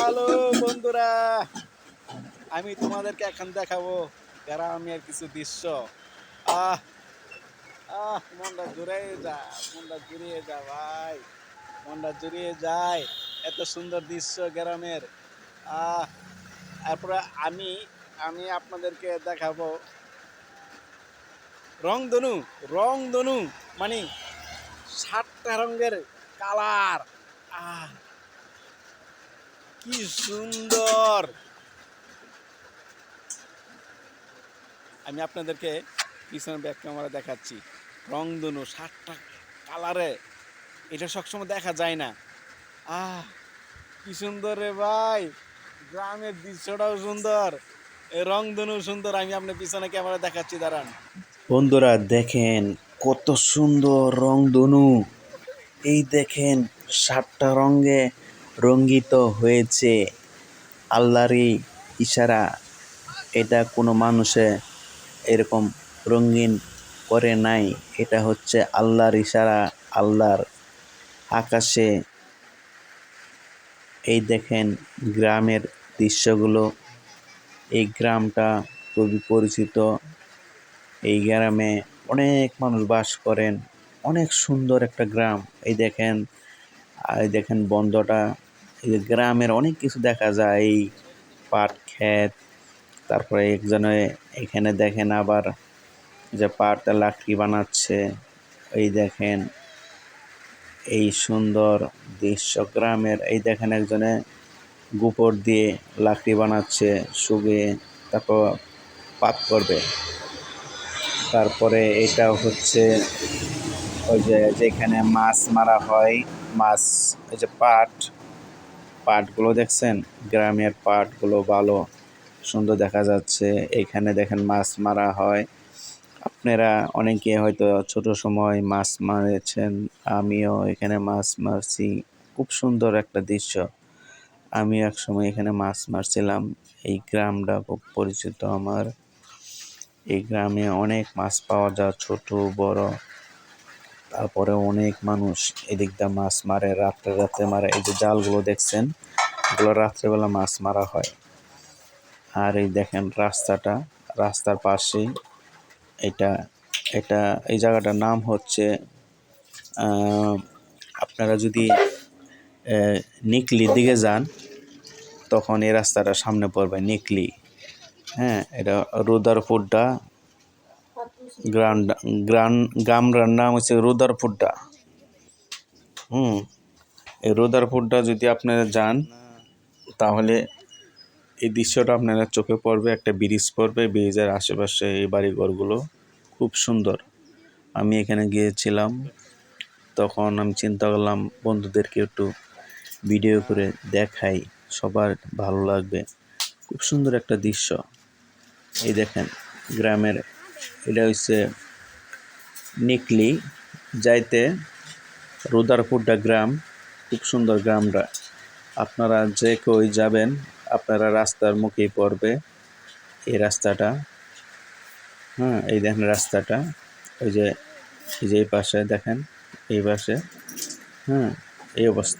Hello বন্ধুরা, আমি তোমাদেরকে এখন দেখাবো গ্রামের কিছু দৃশ্য। আহ আহ, মনটা জুড়িয়ে যা, মনটা জুড়িয়ে যা ভাই, মনটা জুড়িয়ে যায়। এত সুন্দর দৃশ্য গ্রামের। আহ তারপরে আমি আমি আপনাদেরকে দেখাবো রংধনু রংধনু মানে সাতটা রঙের কালার। কি সুন্দর। আমি আপনাদেরকে পিছনে ব্যাক ক্যামেরা দেখাচ্ছি। রংধনু, সাতটা কালারে এটা সবসময় দেখা যায় না। আহ, কি সুন্দর রে ভাই। গ্রামের দৃশ্যটাও সুন্দর। রংধনু সুন্দর, আমি আপনার পিছনে ক্যামেরা দেখাচ্ছি, দাঁড়ান। বন্ধুরা, দেখেন কত সুন্দর রংধনু। এই দেখেন সাতটা রঙে রঙ্গিত হয়েছে। আল্লাহরই ইশারা, এটা কোনো মানুষে এরকম রঙিন করে নাই। এটা হচ্ছে আল্লাহর ইশারা, আল্লাহর আকাশে। এই দেখেন গ্রামের দৃশ্যগুলো। এই গ্রামটা খুবই পরিচিত। এই গ্রামে অনেক মানুষ বাস করেন। অনেক সুন্দর একটা গ্রাম। এই দেখেন আর দেখেন বন্ধটা এই গ্রামের অনেক কিছু দেখা যায় এই পাট ক্ষেত, তারপরে একজনে এখানে দেখেন আবার যে পাট লাকড়ি বানাচ্ছে। এই দেখেন এই সুন্দর দৃশ্য গ্রামের, এই দেখেন একজনে গোবর দিয়ে লাকড়ি বানাচ্ছে শুকিয়ে তারপর পাত করবে। তারপরে এটা হচ্ছে ওই যে যেখানে মাছ মারা হয় মাছ ওই যে পাট, পাটগুলো দেখছেন? গ্রামের পাটগুলো ভালো, সুন্দর দেখা যাচ্ছে। এখানে দেখেন মাছ মারা হয়। আপনারা অনেকে হয়তো ছোট সময় মাছ মারেছেন, আমিও এখানে মাছ মারছি। খুব সুন্দর একটা দৃশ্য। আমি এক সময় এখানে মাছ মারছিলাম। এই গ্রামটা খুব পরিচিত আমার। এই গ্রামে অনেক মাছ পাওয়া যায়, ছোট, বড়। তারপরে অনেক মানুষ এদিক দিয়ে মাছ মারে, রাত্রে রাত্রে মারে। এই যে জালগুলো দেখছেন, এগুলো রাত্রেবেলা মাছ মারা হয়। আর এই দেখেন রাস্তাটা, রাস্তার পাশেই এটা এটা, এই জায়গাটার নাম হচ্ছে আপনারা যদি নিকলির দিকে যান, তখন এই রাস্তাটা সামনে পড়বে, নিকলি। হ্যাঁ এটা রুদারপুরটা গ্রান্ড, গ্রান গ্রামটার নাম হচ্ছে রুদারপুরটা হুম, এই রুদারপুরটা যদি আপনারা যান, তাহলে এই দৃশ্যটা আপনারা চোখে পড়বে, একটা ব্রিজ পড়বে, ব্রিজের আশেপাশে এই বাড়িঘরগুলো খুব সুন্দর। আমি এখানে গিয়েছিলাম, তখন আমি চিন্তা করলাম, বন্ধুদেরকে একটু ভিডিও করে দেখাই, সবার ভালো লাগবে। খুব সুন্দর একটা দৃশ্য। এই দেখেন, গ্রামের এটা হচ্ছে নিকলি, যাইতে রুদারপুরটা গ্রাম, খুব সুন্দর গ্রামটা আপনারা যে কেউ যাবেন, আপনারা রাস্তার মুখেই পড়বে এই রাস্তাটা। হ্যাঁ এই দেখেন রাস্তাটা। ওই যে, এই যে এই পাশে দেখেন, এই পাশে। হ্যাঁ এই অবস্থা।